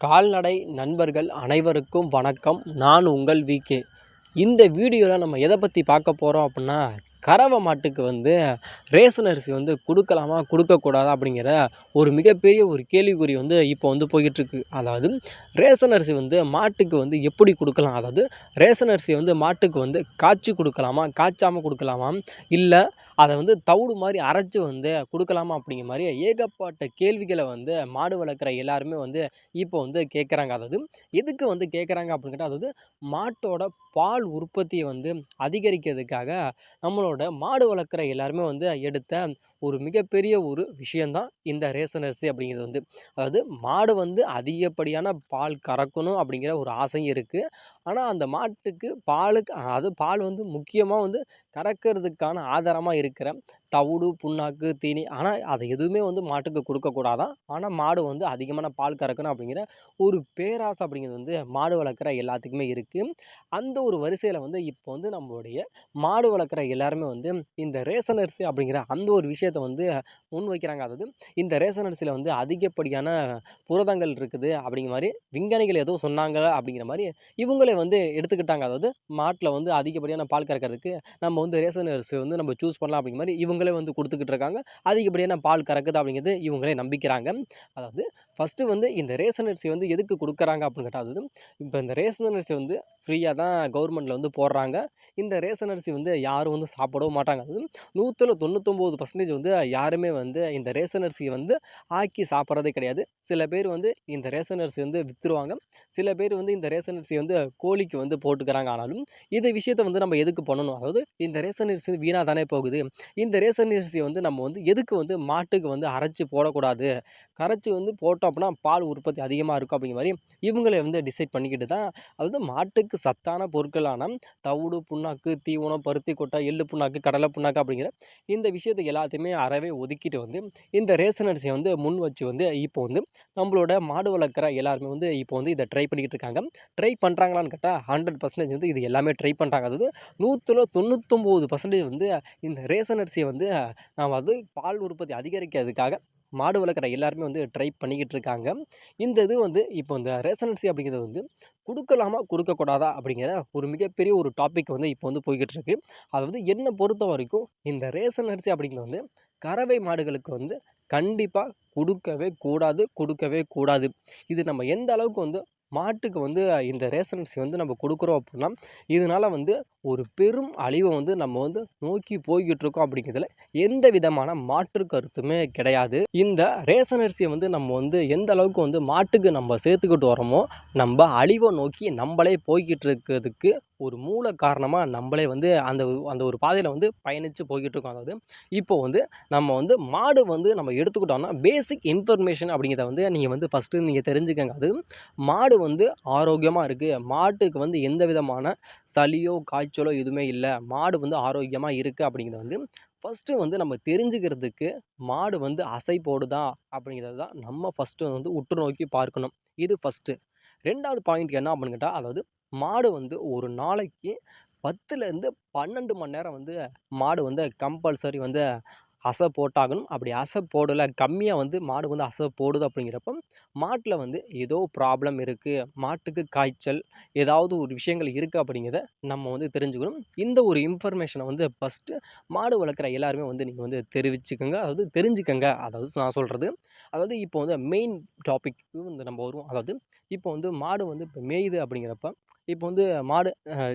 கால்நடை நண்பர்கள் அனைவருக்கும் வணக்கம். நான் உங்கள் விகே இந்த வீடியோவில் நம்ம எதை பற்றி பார்க்க போகிறோம் அப்படின்னா கறவை மாட்டுக்கு வந்து ரேஷன் அரிசி வந்து கொடுக்கலாமா கொடுக்கக்கூடாதா அப்படிங்கிற ஒரு மிகப்பெரிய ஒரு கேள்விக்குறி வந்து இப்போ வந்து போய்கிட்டுருக்கு அதாவது ரேஷன் அரிசி வந்து மாட்டுக்கு வந்து எப்படி கொடுக்கலாம்? அதாவது ரேஷன் அரிசி வந்து மாட்டுக்கு வந்து காய்ச்சி கொடுக்கலாமா காய்ச்சாமல் கொடுக்கலாமா? இல்லை அதை வந்து தவிடு மாதிரி அரைச்சி வந்து கொடுக்கலாமா அப்படிங்கிற மாதிரி ஏகப்பட்ட கேள்விகளை வந்து மாடு வளர்க்குற எல்லாருமே வந்து இப்போ வந்து கேட்குறாங்க அதாவது எதுக்கு வந்து கேட்குறாங்க அப்படின்னு கேட்டால் அதாவது மாட்டோட பால் உற்பத்தியை வந்து அதிகரிக்கிறதுக்காக நம்மளோட மாடு வளர்க்குற எல்லாருமே வந்து எடுத்த ஒரு மிகப்பெரிய ஒரு விஷயந்தான் இந்த ரேஷன் அரிசி அப்படிங்கிறது வந்து. அதாவது மாடு வந்து அதிகப்படியான பால் கறக்கணும் அப்படிங்கிற ஒரு ஆசையும் இருக்குது ஆனால் அந்த மாட்டுக்கு பாலுக்கு அது பால் வந்து முக்கியமாக வந்து கறக்கிறதுக்கான ஆதாரமாக இருக்கிற தவிடு புண்ணாக்கு தீனி ஆனால் அதை எதுவுமே வந்து மாட்டுக்கு கொடுக்கக்கூடாதான் ஆனால் மாடு வந்து அதிகமான பால் கறக்கணும் அப்படிங்கிற ஒரு பேராசை அப்படிங்கிறது வந்து மாடு வளர்க்குற எல்லாத்துக்குமே இருக்குது அந்த ஒரு வரிசையில் வந்து இப்போ வந்து நம்மளுடைய மாடு வளர்க்குற எல்லாருமே வந்து இந்த ரேஷன் அரிசி அப்படிங்கிற அந்த ஒரு விஷயத்தை வந்து முன் வைக்கிறாங்க அதாவது இந்த ரேஷன் அரிசியில் வந்து அதிகப்படியான புரதங்கள் இருக்குது அப்படிங்கிற மாதிரி விஞ்ஞானிகள் எதுவும் சொன்னாங்க அப்படிங்கிற மாதிரி இவங்களே வந்து எடுத்துக்கிட்டாங்க. அதாவது மாட்டில் வந்து அதிகப்படியான பால் கறக்கிறதுக்கு நம்ம வந்து ரேஷன் அரிசி வந்து நம்ம சூஸ் பண்ணலாம் அப்படிங்கிற மாதிரி இவங்களே வந்து கொடுத்துக்கிட்டு இருக்காங்க. அதிகப்படியான பால் கறக்குது அப்படிங்கிறது இவங்களே நம்பிக்கிறாங்க. அதாவது ஃபஸ்ட்டு வந்து இந்த ரேஷன் அரிசி வந்து எதுக்கு கொடுக்குறாங்க அப்படின்னு கேட்டால் அதாவது இப்போ இந்த ரேஷன் அரிசி வந்து ஃப்ரீயாக தான் கவர்மெண்ட்டில் வந்து போடுறாங்க. இந்த ரேஷன் அரிசி வந்து யாரும் வந்து சாப்பிடவும் மாட்டாங்க. அது நூற்றில் தொண்ணூத்தொம்பது பர்சன்டேஜ் வந்து யாருமே வந்து இந்த ரேஷன் அரிசியை வந்து ஆக்கி சாப்பிட்றதே கிடையாது. சில பேர் வந்து இந்த ரேஷன் அரிசி வந்து விற்றுருவாங்க சில பேர் வந்து இந்த ரேஷன் அரிசி வந்து கோழிக்கு வந்து போட்டுக்கிறாங்க. ஆனாலும் இந்த விஷயத்தை வந்து நம்ம எதுக்கு பண்ணணும்? அதாவது இந்த ரேஷன் அரிசி வீணாக தானே போகுது. இந்த ரேஷன் அரிசியை வந்து நம்ம வந்து எதுக்கு வந்து மாட்டுக்கு வந்து அரைச்சி போடக்கூடாது? கரைச்சி வந்து போட்டோம் அப்படின்னா பால் உற்பத்தி அதிகமாக இருக்கும் அப்படிங்கிற மாதிரி இவங்களை வந்து டிசைட் பண்ணிக்கிட்டு தான் அதாவது மாட்டுக்கு சத்தான பொருட்களான தவிடு புண்ணாக்கு தீவனம் பருத்தி கொட்டை எள்ளு புண்ணாக்கு கடலை புண்ணாக்கு அப்படிங்கிற இந்த விஷயத்தை எல்லாத்தையுமே அறவே ஒதுக்கிட்டு வந்து இந்த ரேஷன் அரிசியை வந்து முன் வச்சு வந்து இப்போ வந்து நம்மளோட மாடு வளர்க்குற எல்லாருமே வந்து இப்போ வந்து இதை ட்ரை பண்ணிக்கிட்டு இருக்காங்க. ட்ரை பண்ணுறாங்களான்னு கேட்டால் ஹண்ட்ரட் பர்சன்டேஜ் வந்து இது எல்லாமே ட்ரை பண்ணுறாங்க அதாவது நூற்றில் தொண்ணூத்தொம்பது பர்சன்டேஜ் வந்து இந்த ரேஷன் அரிசியை வந்து நாம் வந்து பால் உற்பத்தி அதிகரிக்கிறதுக்காக மாடு வளர்க்குற எல்லாருமே வந்து ட்ரை பண்ணிக்கிட்டு இருக்காங்க. இந்த இது வந்து இப்போ இந்த ரேஷன் அரிசி அப்படிங்கிறது வந்து கொடுக்கலாமா கொடுக்கக்கூடாதா அப்படிங்கிற ஒரு மிகப்பெரிய ஒரு டாபிக் வந்து இப்போ வந்து போய்கிட்டு இருக்கு. அதாவது என்னை பொறுத்த வரைக்கும் இந்த ரேஷன் அரிசி அப்படிங்கிறது வந்து கறவை மாடுகளுக்கு வந்து கண்டிப்பாக கொடுக்கவே கூடாது கொடுக்கவே கூடாது. இது நம்ம எந்த அளவுக்கு வந்து மாட்டுக்கு வந்து இந்த ரேஷன் அரிசி வந்து நம்ம கொடுக்குறோம் அப்படின்னா இதனால் வந்து ஒரு பெரும் அழிவை வந்து நம்ம வந்து நோக்கி போய்கிட்டு இருக்கோம் அப்படிங்கிறதுல எந்த விதமான மாற்று கருத்துமே கிடையாது. இந்த ரேஷன் அரிசியை வந்து நம்ம வந்து எந்த அளவுக்கு வந்து மாட்டுக்கு நம்ம சேர்த்துக்கிட்டு வரோமோ நம்ம அழிவை நோக்கி நம்மளே போய்கிட்டு இருக்கிறதுக்கு ஒரு மூல காரணமாக நம்மளே வந்து அந்த அந்த ஒரு பாதையில் வந்து பயணித்து போய்கிட்டு இருக்கோம் அதாவது இப்போ வந்து நம்ம வந்து மாடு வந்து நம்ம எடுத்துக்கிட்டோம்னா பேசிக் இன்ஃபர்மேஷன் அப்படிங்கிறத வந்து நீங்கள் வந்து ஃபஸ்ட்டு நீங்கள் தெரிஞ்சுக்கங்க. அது மாடு வந்து ஆரோக்கியமாக இருக்குது மாட்டுக்கு வந்து எந்த விதமான சளியோ காய்ச்சலோ எதுவுமே இல்லை. மாடு வந்து ஆரோக்கியமாக இருக்குது அப்படிங்கிறது வந்து ஃபஸ்ட்டு வந்து நம்ம தெரிஞ்சுக்கிறதுக்கு மாடு வந்து அசை போடுதா அப்படிங்கிறது தான் நம்ம ஃபஸ்ட்டு வந்து உற்று நோக்கி பார்க்கணும். இது ஃபஸ்ட்டு ரெண்டாவது பாயிண்ட் என்ன அப்படின்னு கேட்டால் அதாவது மாடு வந்து ஒரு நாளைக்கு பத்துலேருந்து பன்னெண்டு மணி நேரம் வந்து மாடு வந்து கம்பல்சரி வந்து அசை போட்டாகணும். அப்படி அசை போடலை கம்மியாக வந்து மாடு வந்து அசை போடுது அப்படிங்கிறப்ப மாட்டில் வந்து ஏதோ ப்ராப்ளம் இருக்குது மாட்டுக்கு காய்ச்சல் ஏதாவது ஒரு விஷயங்கள் இருக்குது அப்படிங்கிறத நம்ம வந்து தெரிஞ்சுக்கணும். இந்த ஒரு இன்ஃபர்மேஷனை வந்து ஃபஸ்ட்டு மாடு வளர்க்குற எல்லாருமே வந்து நீங்கள் வந்து தெரிவிச்சுக்கோங்க. அதாவது தெரிஞ்சுக்கங்க. அதாவது நான் சொல்கிறது அதாவது இப்போ வந்து மெயின் டாபிக்கு வந்து நம்ம வருவோம். அதாவது இப்போ வந்து மாடு வந்து இப்போ மேயுது அப்படிங்கிறப்ப இப்போ வந்து மாடு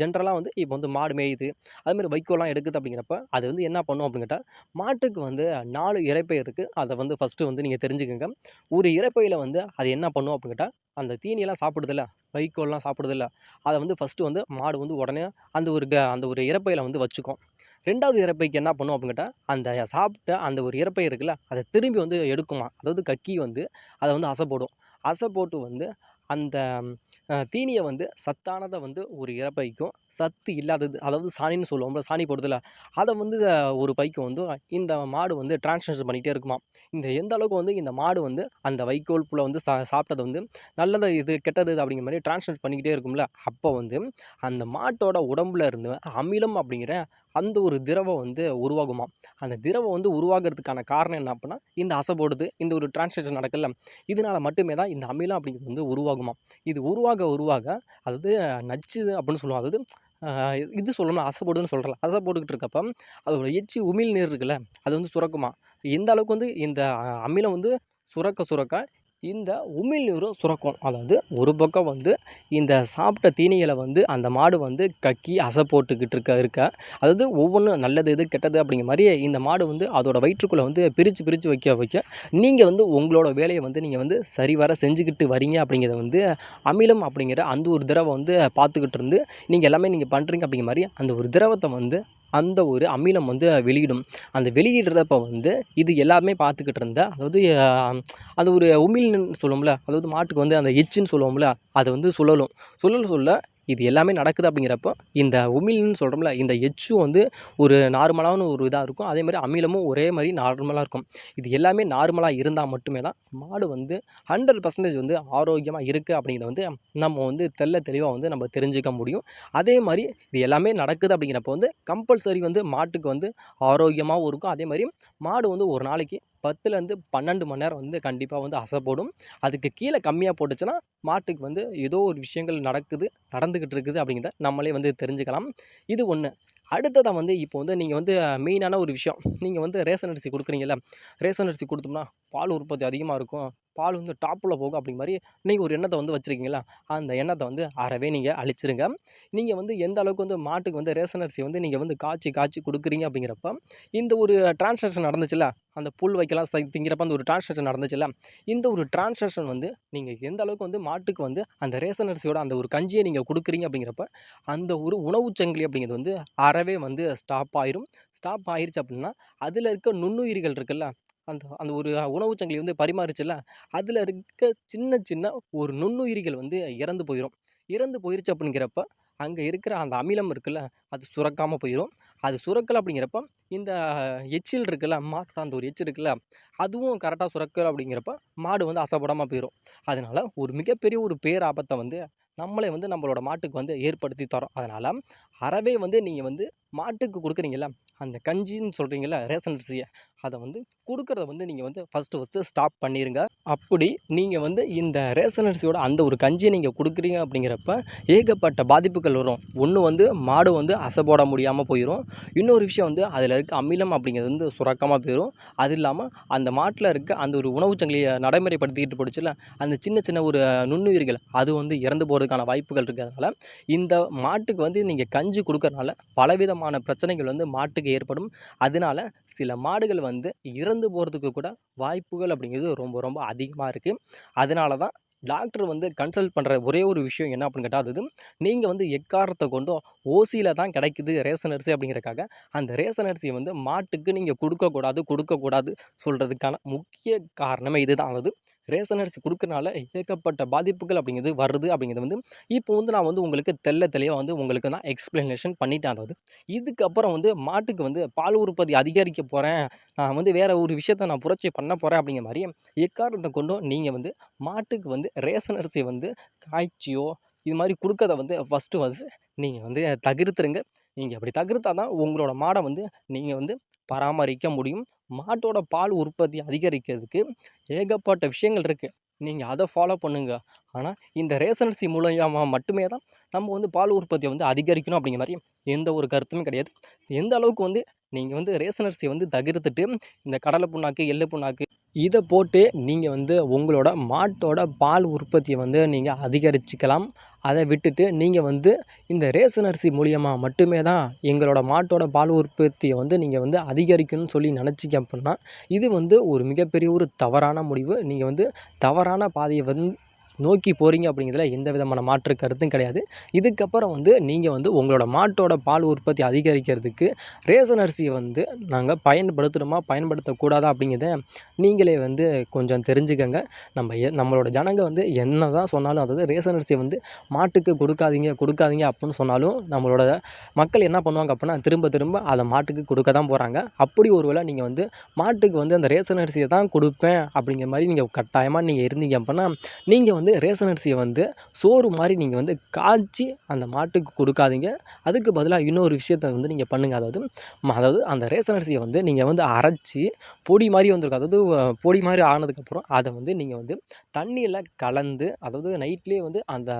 ஜென்ரலாக வந்து இப்போ வந்து மாடு மேயுது. அதுமாதிரி வைக்கோல்லாம் எடுக்குது அப்படிங்கிறப்ப அது வந்து என்ன பண்ணும் அப்படின்னு கேட்டால் மாட்டுக்கு வந்து நாலு இரைப்பை இருக்குது அதை வந்து ஃபஸ்ட்டு வந்து நீங்கள் தெரிஞ்சுக்கோங்க. ஒரு இரைப்பையில் வந்து அது என்ன பண்ணும் அப்படின்னு கேட்டால் அந்த தீனியெல்லாம் சாப்பிடுதில்ல வைக்கோல்லாம் சாப்பிடுதில்ல அதை வந்து ஃபஸ்ட்டு வந்து மாடு வந்து உடனே அந்த ஒரு க அந்த ஒரு இரைப்பையில் வந்து வச்சுக்கும். ரெண்டாவது இறப்பைக்கு என்ன பண்ணும் அப்படின்னு கேட்டால் அந்த சாப்பிட்ட அந்த ஒரு இறப்பை இருக்குல்ல அதை திரும்பி வந்து எடுக்குமா? அதாவது கக்கி வந்து அதை வந்து அசை போடும். அசை போட்டு வந்து அந்த தீனியை வந்து சத்தானதை வந்து ஒரு இறப்பைக்கும் சத்து இல்லாதது அதாவது சாணின்னு சொல்லுவோம்ல சாணி போடுறதுல அதை வந்து ஒரு பைக்கும் வந்து இந்த மாடு வந்து டிரான்ஸ்லேஷன் பண்ணிகிட்டே இருக்குமா இந்த எந்த அளவுக்கு வந்து இந்த மாடு வந்து அந்த வைக்கோல் புல்லை வந்து சா சாப்பிட்டது வந்து நல்லது இது கெட்டது அப்படிங்கிற மாதிரி டிரான்ஸ்லேட் பண்ணிக்கிட்டே இருக்கும்ல அப்போ வந்து அந்த மாட்டோட உடம்புல இருந்து அமிலம் அப்படிங்கிற அந்த ஒரு திரவம் வந்து உருவாகுமா அந்த திரவம் வந்து உருவாகிறதுக்கான காரணம் என்ன அப்படின்னா இந்த அசைபோடுது இந்த ஒரு டிரான்ஸ்லேஷன் நடக்கல இதனால மட்டுமே தான் இந்த அமிலம் அப்படிங்கிறது வந்து உருவாகுமாம். இது உருவாக உருவாக அதாவது நச்சு அப்படின்னு சொல்லுவோம் அதாவது இது சொல்லணும் அசைபோடுன்னு சொல்கிறல அசை போட்டுக்கிட்டு இருக்கப்ப அதோட எச்சி உமிழ் நீர் இருக்குல்ல அது வந்து சுரக்குமா எந்த அளவுக்கு வந்து இந்த அமிலம் வந்து சுரக்க சுரக்க இந்த உமிழ்நீரும் சுரக்கும். அதாவது ஒரு பக்கம் வந்து இந்த சாப்பிட்ட தீனிகளை வந்து அந்த மாடு வந்து கக்கி அசை போட்டுக்கிட்டு இருக்க இருக்க. அதாவது ஒவ்வொன்றும் நல்லது எது கெட்டது அப்படிங்கிற மாதிரி இந்த மாடு வந்து அதோட வயிற்றுக்குள்ளே வந்து பிரித்து பிரித்து வைக்க வைக்க நீங்கள் வந்து உங்களோட வேலையை வந்து நீங்கள் வந்து சரிவர செஞ்சுக்கிட்டு வரீங்க அப்படிங்கிறத வந்து அமிலம் அப்படிங்கிற அந்த ஒரு திரவம் வந்து பார்த்துக்கிட்டு இருந்து நீங்கள் எல்லாமே நீங்கள் பண்ணுறீங்க அப்படிங்கிற மாதிரி அந்த ஒரு திரவத்தை வந்து அந்த ஒரு அமிலம் வந்து வெளியிடும். அந்த வெளியிடுறப்ப வந்து இது எல்லாமே பார்த்துக்கிட்டு இருந்த அதாவது அது ஒரு உமிழ்னு சொல்லுவோம்ல அதாவது மாட்டுக்கு வந்து அந்த எச்சுன்னு சொல்லுவோம்ல அதை வந்து சுழலும். சுழல சொல்ல இது எல்லாமே நடக்குது அப்படிங்கிறப்போ இந்த உமிழ்னு சொல்கிறோம்ல இந்த எச்சும் வந்து ஒரு நார்மலான ஒரு இதாக இருக்கும். அதே மாதிரி அமிலமும் ஒரே மாதிரி நார்மலாக இருக்கும். இது எல்லாமே நார்மலாக இருந்தால் மட்டுமே தான் மாடு வந்து ஹண்ட்ரட் பர்சன்டேஜ் வந்து ஆரோக்கியமாக இருக்குது அப்படிங்கிறத வந்து நம்ம வந்து தெள்ள தெளிவாக வந்து நம்ம தெரிஞ்சுக்க முடியும். அதே மாதிரி இது எல்லாமே நடக்குது அப்படிங்கிறப்ப வந்து கம்பல்சரி வந்து மாட்டுக்கு வந்து ஆரோக்கியமாகவும் இருக்கும். அதே மாதிரி மாடு வந்து ஒரு நாளைக்கு பத்துலேருந்து பன்னெண்டு மணி நேரம் வந்து கண்டிப்பாக வந்து அசை போடும். அதுக்கு கீழே கம்மியாக போட்டுச்சுன்னா மாட்டுக்கு வந்து ஏதோ ஒரு விஷயங்கள் நடக்குது நடந்துக்கிட்டு இருக்குது அப்படிங்கிறத நம்மளே வந்து தெரிஞ்சுக்கலாம். இது ஒன்று அடுத்ததாக வந்து இப்போ வந்து நீங்கள் வந்து மெயினான ஒரு விஷயம். நீங்கள் வந்து ரேஷன் அரிசி கொடுக்குறீங்கல்ல ரேஷன் அரிசி கொடுத்தோம்னா பால் உற்பத்தி அதிகமாக இருக்கும். பால் வந்து டாப்பில் போகும் அப்படிங்க மாதிரி நீங்கள் ஒரு எண்ணத்தை வந்து வச்சுருக்கீங்களா? அந்த எண்ணத்தை வந்து அறவே நீங்கள் அழிச்சிருங்க. நீங்கள் வந்து எந்த அளவுக்கு வந்து மாட்டுக்கு வந்து ரேஷன் அரிசி வந்து நீங்கள் வந்து காய்ச்சி காய்ச்சி கொடுக்குறீங்க அப்படிங்கிறப்ப இந்த ஒரு டிரான்சாக்ஷன் நடந்துச்சுல அந்த புல் வைக்கலாம் திங்கிறப்ப அந்த ஒரு டிரான்சாக்ஷன் நடந்துச்சுல்ல இந்த ஒரு டிரான்சாக்ஷன் வந்து நீங்கள் எந்த அளவுக்கு வந்து மாட்டுக்கு வந்து அந்த ரேஷன் அரிசியோட அந்த ஒரு கஞ்சியை நீங்கள் கொடுக்குறீங்க அப்படிங்கிறப்ப அந்த ஒரு உணவுச் சங்கிலி அப்படிங்கிறது வந்து அறவே வந்து ஸ்டாப் ஆயிரும். ஸ்டாப் ஆயிடுச்சு அப்படின்னா அதில் இருக்க நுண்ணுயிரிகள் இருக்குல்ல அந்த அந்த ஒரு உணவுச் சங்கிலி வந்து பரிமாறுச்சுல்ல அதில் இருக்க சின்ன சின்ன ஒரு நுண்ணுயிரிகள் வந்து இறந்து போயிடும் இறந்து போயிருச்சு அப்படிங்கிறப்ப அங்கே இருக்கிற அந்த அமிலம் இருக்குல்ல அது சுரக்காமல் போயிடும் அது சுரக்கலை அப்படிங்கிறப்ப இந்த எச்சில் இருக்குல்ல மாட்டோட அந்த ஒரு எச்சில் இருக்குல்ல அதுவும் கரெக்டாக சுரக்கலை அப்படிங்கிறப்ப மாடு வந்து அசைப்படாமல் போயிடும் அதனால் ஒரு மிகப்பெரிய ஒரு பேராபத்தை வந்து நம்மளே வந்து நம்மளோட மாட்டுக்கு வந்து ஏற்படுத்தி தரோம். அதனால் அறவே வந்து நீங்கள் வந்து மாட்டுக்கு கொடுக்குறீங்கல்ல அந்த கஞ்சின்னு சொல்கிறீங்கல்ல ரேஷன் அரிசியை அதை வந்து கொடுக்குறத வந்து நீங்கள் வந்து ஃபஸ்ட்டு ஃபஸ்ட்டு ஸ்டாப் பண்ணிடுங்க அப்படி நீங்கள் வந்து இந்த ரேஷன் அரிசியோட அந்த ஒரு கஞ்சியை நீங்கள் கொடுக்குறீங்க அப்படிங்கிறப்ப ஏகப்பட்ட பாதிப்புகள் வரும். ஒன்று வந்து மாடு வந்து அசை போட முடியாமல் போயிடும் இன்னொரு விஷயம் வந்து அதில் இருக்க அமிலம் அப்படிங்கிறது வந்து சுரக்கமாக போயிடும் அது இல்லாமல் அந்த மாட்டில் இருக்க அந்த ஒரு உணவுச் சங்கிலியை நடைமுறைப்படுத்திக்கிட்டு போடுச்சுல அந்த சின்ன சின்ன ஒரு நுண்ணுயிர்கள் அது வந்து இறந்து போகிறதுக்கான வாய்ப்புகள் இருக்கிறதுனால இந்த மாட்டுக்கு வந்து நீங்கள் கஞ்சி கஞ்சி கொடுக்கறனால பலவிதமான பிரச்சனைகள் வந்து மாட்டுக்கு ஏற்படும். அதனால சில மாடுகள் வந்து இறந்து போகிறதுக்கு கூட வாய்ப்புகள் அப்படிங்கிறது ரொம்ப ரொம்ப அதிகமாக இருக்குது அதனால தான் டாக்டர் வந்து கன்சல்ட் பண்ணுற ஒரே ஒரு விஷயம் என்ன அப்படின்னு கேட்டால் அது நீங்கள் வந்து எக்காரணத்தை கொண்டும் ஓசியில் தான் கிடைக்குது ரேஷன் அரிசி அப்படிங்கிறக்காக அந்த ரேஷன் அரிசியை வந்து மாட்டுக்கு நீங்கள் கொடுக்கக்கூடாது கொடுக்கக்கூடாது சொல்கிறதுக்கான முக்கிய காரணமே இதுதான். ஆகுது ரேஷன் அரிசி கொடுக்கறனால ஏகப்பட்ட பாதிப்புகள் அப்படிங்கிறது வருது அப்படிங்கிறது வந்து இப்போ வந்து நான் வந்து உங்களுக்கு தெல்ல தெளிவாக வந்து உங்களுக்கு நான் எக்ஸ்ப்ளனேஷன் பண்ணிட்டேன். அதாவது இதுக்கப்புறம் வந்து மாட்டுக்கு வந்து பால் உற்பத்தி அதிகரிக்க போகிறேன் நான் வந்து வேறு ஒரு விஷயத்த நான் புரட்சி பண்ண போகிறேன் அப்படிங்கிற மாதிரி எக்காரணத்தை கொண்டும் நீங்கள் வந்து மாட்டுக்கு வந்து ரேஷன் அரிசியை வந்து காய்ச்சியோ இது மாதிரி கொடுக்கறத வந்து ஃபஸ்ட்டு ஃபஸ்ட்டு நீங்கள் வந்து தகிர்த்துருங்க நீங்கள் அப்படி தவிர்த்தா தான் உங்களோட மாடை வந்து நீங்கள் வந்து பராமரிக்க முடியும். மாட்டோட பால் உற்பத்தி அதிகரிக்கிறதுக்கு ஏகப்பட்ட விஷயங்கள் இருக்குது நீங்கள் அதை ஃபாலோ பண்ணுங்கள் ஆனால் இந்த ரேஷன் அரிசி மூலயமா மட்டுமே தான் நம்ம வந்து பால் உற்பத்தியை வந்து அதிகரிக்கணும் அப்படிங்கிற மாதிரி எந்த ஒரு கருத்துமே கிடையாது. எந்த அளவுக்கு வந்து நீங்கள் வந்து ரேஷன் அரிசியை வந்து தவிர்த்துட்டு இந்த கடலை புண்ணாக்கு எள்ளு புண்ணாக்கு இதை போட்டு நீங்கள் வந்து உங்களோட மாட்டோட பால் உற்பத்தியை வந்து நீங்கள் அதிகரிச்சுக்கலாம். அதை விட்டுட்டு நீங்கள் வந்து இந்த ரேஷன் அரிசி மூலியமா மட்டுமே தான் எங்களோட மாட்டோட பால் உற்பத்தியை வந்து நீங்கள் வந்து அதிகரிக்கணும்னு சொல்லி நினச்சிங்க அப்படின்னா இது வந்து ஒரு மிகப்பெரிய ஒரு தவறான முடிவு. நீங்கள் வந்து தவறான பாதையை வந்து நோக்கி போகிறீங்க அப்படிங்கிறதுல எந்த விதமான மாற்று கருத்தும் கிடையாது. இதுக்கப்புறம் வந்து நீங்கள் வந்து உங்களோட மாட்டோட பால் உற்பத்தி அதிகரிக்கிறதுக்கு ரேஷன் அரிசியை வந்து நாங்கள் பயன்படுத்தணுமா பயன்படுத்தக்கூடாதா அப்படிங்கிறத நீங்களே வந்து கொஞ்சம் தெரிஞ்சுக்கங்க. நம்ம எ நம்மளோட ஜனங்க வந்து என்ன தான் சொன்னாலும் அதாவது ரேஷன் அரிசியை வந்து மாட்டுக்கு கொடுக்காதீங்க கொடுக்காதீங்க அப்படின்னு சொன்னாலும் நம்மளோட மக்கள் என்ன பண்ணுவாங்க அப்படின்னா திரும்ப திரும்ப அதை மாட்டுக்கு கொடுக்க தான் போகிறாங்க அப்படி ஒருவேளை நீங்கள் வந்து மாட்டுக்கு வந்து அந்த ரேஷன் அரிசியை தான் கொடுப்பேன் அப்படிங்கிற மாதிரி நீங்கள் கட்டாயமாக நீங்கள் இருந்தீங்க அப்படின்னா நீங்கள் வந்து வந்து ரேஷன் அரிசியை வந்து சோறு மாதிரி நீங்கள் வந்து காய்ச்சி அந்த மாட்டுக்கு கொடுக்காதீங்க. அதுக்கு பதிலாக இன்னொரு விஷயத்த வந்து நீங்கள் பண்ணுங்கள் அதாவது ம- அதாவது அந்த ரேஷன் அரிசியை வந்து நீங்கள் வந்து அரைச்சி பொடி மாதிரி வந்திருக்கும் அதாவது பொடி மாதிரி ஆனதுக்கப்புறம் அதை வந்து நீங்கள் வந்து தண்ணியில் கலந்து அதாவது நைட்லேயே வந்து அந்த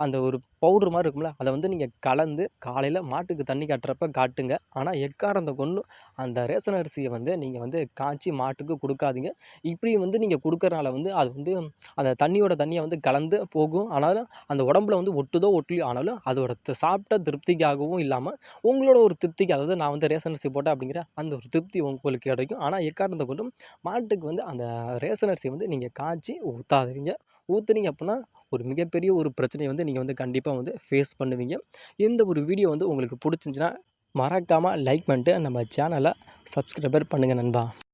அந்த ஒரு பவுடர் மாதிரி இருக்கும்ல அதை வந்து நீங்கள் கலந்து காலையில் மாட்டுக்கு தண்ணி காட்டுறப்ப காட்டுங்க. ஆனால் எக்காரந்த கொண்டு அந்த ரேஷன் அரிசியை வந்து நீங்கள் வந்து காய்ச்சி மாட்டுக்கு கொடுக்காதீங்க. இப்படி வந்து நீங்கள் கொடுக்குறனால வந்து அது வந்து அந்த தண்ணியோட தண்ணி தண்ணியை வந்து கலந்து போகும். ஆனாலும் அந்த உடம்புல வந்து ஒட்டுதோ ஒட்டலையோ ஆனாலும் அதோட சாப்பிட்ட திருப்திக்காகவும் இல்லாமல் உங்களோட ஒரு திருப்திக்கு அதாவது நான் வந்து ரேஷன் அரிசி போட்டேன் அப்படிங்கிற அந்த ஒரு திருப்தி உங்களுக்கு கிடைக்கும். ஆனால் எக்காரணத்தை கொண்டும் மாட்டுக்கு வந்து அந்த ரேஷன் அரிசி வந்து நீங்கள் காய்ச்சி ஊற்றாதீங்க ஊற்றுனீங்க அப்படின்னா ஒரு மிகப்பெரிய ஒரு பிரச்சனையை வந்து நீங்கள் வந்து கண்டிப்பாக வந்து ஃபேஸ் பண்ணுவீங்க. இந்த ஒரு வீடியோ வந்து உங்களுக்கு பிடிச்சிருந்துச்சின்னா மறக்காமல் லைக் பண்ணிட்டு நம்ம சேனலை சப்ஸ்கிரைபர் பண்ணுங்கள் நண்பா.